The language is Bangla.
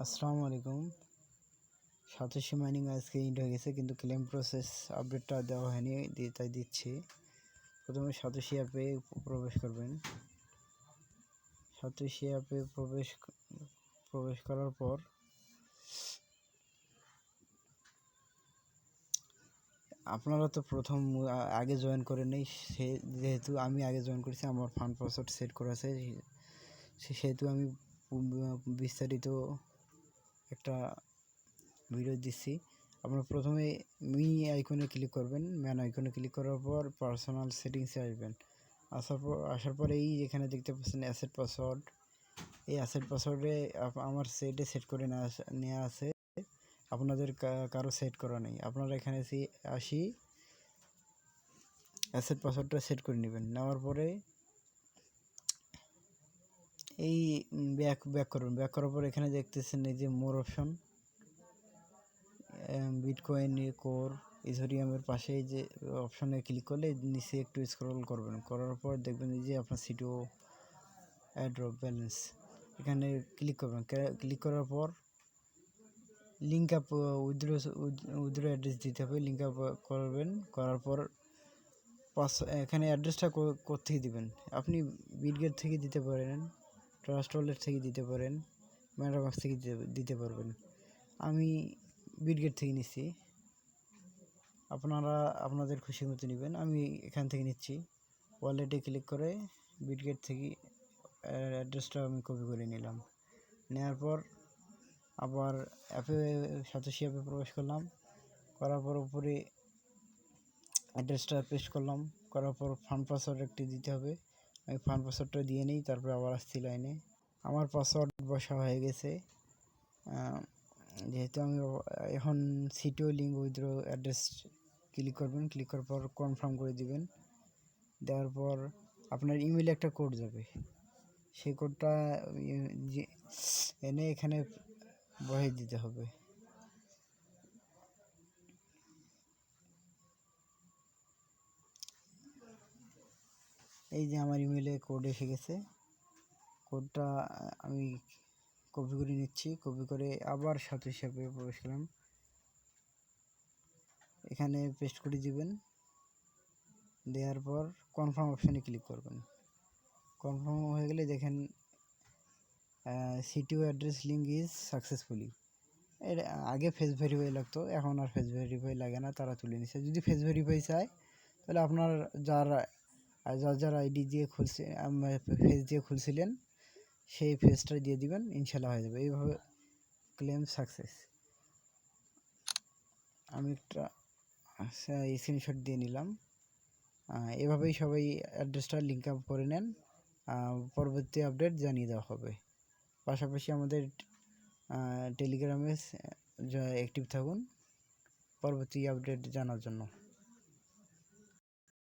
আসসালামু আলাইকুম। সাতোশি মাইনিং আজকে ইন্ড হয়ে গেছে, কিন্তু ক্লেম প্রসেস আপডেটটা দেওয়া হয়নি, দিয়ে তাই দিচ্ছি। প্রথমে সাতোশি অ্যাপে প্রবেশ করবেন। সাতোশি অ্যাপে প্রবেশ প্রবেশ করার পর আপনারা তো প্রথম আগে জয়েন করে নেই, সে, যেহেতু আমি আগে জয়েন করেছি, আমার ফান্ড পাসওয়ার্ড সেট করা আছে সেহেতু আমি বিস্তারিত একটা ভিডিও দিচ্ছি। আপনারা প্রথমে মি আইকনে ক্লিক করবেন। ম্যান আইকনে ক্লিক করার পর পার্সোনাল সেটিংসে আসবেন। আসার পর, আসার পরে এই যেখানে দেখতে পাচ্ছেন অ্যাসেট পাসওয়ার্ড এই অ্যাসেট পাসওয়ার্ডে আমার সেটে সেট করে নেওয়া আছে- আপনাদের কারও সেট করা নেই। আপনারা এখানে আসি। অ্যাসেট পাসওয়ার্ডটা সেট করে নেবেন। নেওয়ার পরে এই ব্যাক ব্যাক করবেন ব্যাক করার পর এখানে দেখতেছেন এই যে মোর অপশন। বিটকয়েন, কোর, ইথোরিয়ামের পাশে এই যে অপশনে ক্লিক করলে নিচে একটু স্ক্রল করবেন। করার পর দেখবেন এই যে আপনার সিটিও অ্যাড্রপ ব্যালেন্স এখানে ক্লিক করবেন। ক্লিক করার পর link up withdraw withdraw address দিতে হবে। লিঙ্ক আপ করবেন। করার পর পাস, এখানে অ্যাড্রেসটা কোথেকে দিবেন? আপনি বিটগেট থেকে দিতে পারেন। ট্রাস্ট ওয়ালেট থেকে দিতে পারেন ম্যাটামাক্স থেকে দিতে- দিতে পারবেন। আমি বিটগেট থেকে নিচ্ছি। আপনারা আপনাদের খুশি মতো নেবেন। আমি এখান থেকে নিচ্ছি। ওয়ালেটে ক্লিক করে বিটগেট থেকে অ্যাড্রেসটা আমি কপি করে নিলাম। নেওয়ার পর আবার অ্যাপে সাতোশি অ্যাপে প্রবেশ করলাম। করার পর উপরে অ্যাড্রেসটা পেস্ট করলাম। করার পর ফান্ড পাসওয়ার্ড একটি দিতে হবে। আমি ফান্ড পাসওয়ার্ডটা দিয়ে নিই, তারপরে আবার আসছি লাইনে আমার পাসওয়ার্ড বসা হয়ে গেছে। যেহেতু আমি এখন CTO link withdraw address click করবেন ক্লিক করার পর কনফার্ম করে দিবেন। দেওয়ার পর আপনার ইমেলে একটা কোড যাবে। সেই কোডটা এনে এখানে বহে দিতে হবে। এই যে আমার ইমেলে কোড এসে গেছে। কোডটা আমি কপি করে নিচ্ছি। কপি করে আবার সাথে হিসাবে প্রবেশ করলাম। এখানে পেস্ট করে দিবেন। দেওয়ার পর কনফার্ম অপশানে ক্লিক করবেন। কনফার্ম হয়ে গেলে দেখেন CTO address link is successfully এর আগে ফেস ভেরিফাই লাগতো, এখন আর ফেস ভেরিফাই লাগে না, তারা তুলে নিছে। যদি ফেস ভেরিফাই চায়, তাহলে আপনার যার আর যার যার আইডি দিয়ে খুলছে ফেস দিয়ে খুলছিলেন, সেই ফেসটা দিয়ে দিবেন, ইনশাল্লাহ হয়ে যাবে। এইভাবে ক্লেম সাকসেস আমি একটা স্ক্রিনশট দিয়ে নিলাম। এভাবেই সবাই অ্যাড্রেসটা লিঙ্ক আপ করে নেন। পরবর্তী আপডেট জানিয়ে দেওয়া হবে। পাশাপাশি আমাদের টেলিগ্রামে অ্যাক্টিভ থাকুন। পরবর্তী আপডেট জানার জন্য।